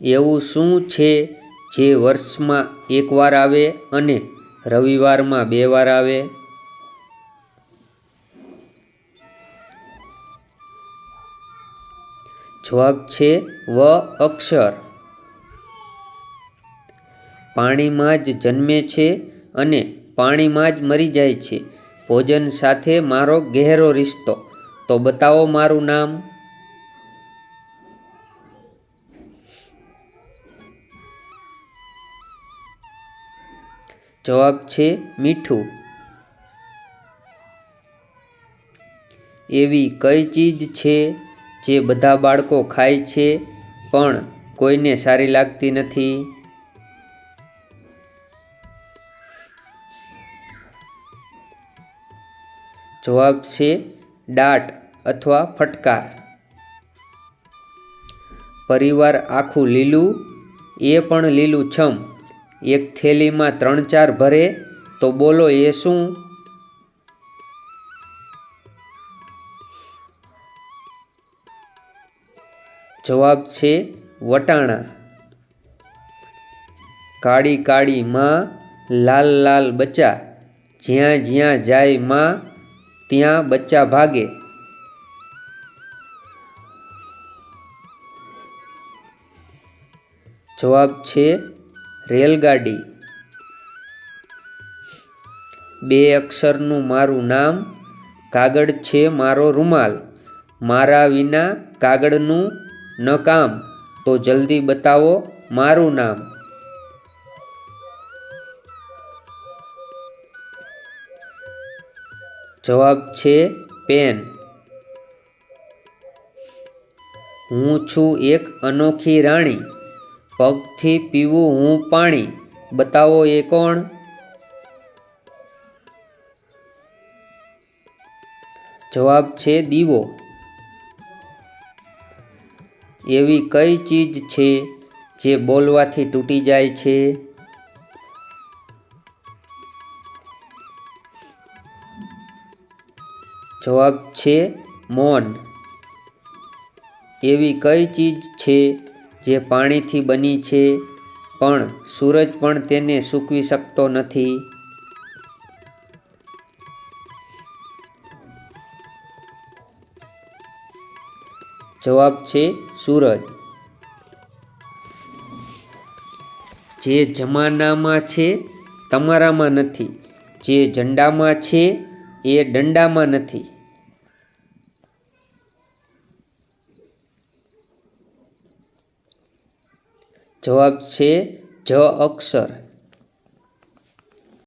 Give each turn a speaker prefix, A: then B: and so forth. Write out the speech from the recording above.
A: એવું શું છે જે વર્ષમાં એકવાર આવે અને રવિવારમાં બે વાર આવે? જવાબ છે વ અક્ષર. પાણીમાં જ જન્મે છે અને પાણીમાં જ મરી જાય છે. ભોજન સાથે મારો ગહેરો રિશ્તો. તો બતાવો મારું નામ. જવાબ છે મીઠું. એવી કઈ ચીજ છે જે બધા બાળકો ખાય છે પણ કોઈને સારી લાગતી નથી? જવાબ છે દાટ અથવા ફટકાર. પરિવાર આખું લીલું, એ પણ લીલું છમ એક થેલીમાં ત્રણ ચાર ભરે, તો બોલો એ શું? જવાબ છે વટાણા. કાળી કાળી માં, લાલ લાલ બચ્ચા. જ્યાં જ્યાં જાય માં, ત્યાં બચ્ચા ભાગે. જવાબ છે રેલગાડી. બે અક્ષરનું મારું નામ, કાગળ છે મારો રૂમાલ. મારા વિના કાગળનું ન કામ. તો જલ્દી બતાવો મારું નામ. જવાબ છે પેન. હું છું એક અનોખી રાણી. પગથી પીવું હું પાણી. બતાવો એ કોણ? જવાબ છે દીવો. એવી કઈ ચીજ છે જે બોલવાથી તૂટી જાય છે? જવાબ છે મૌન. એવી કઈ ચીજ છે જે પાણીથી બની છે, પણ સૂરજ પણ તેને સૂકવી શકતો નથી. જવાબ છે સૂરજ. જે જમાનામાં છે, તમારામાં નથી. જે ઝંડામાં છે, એ દંડામાં નથી. જવાબ છે જ અક્ષર.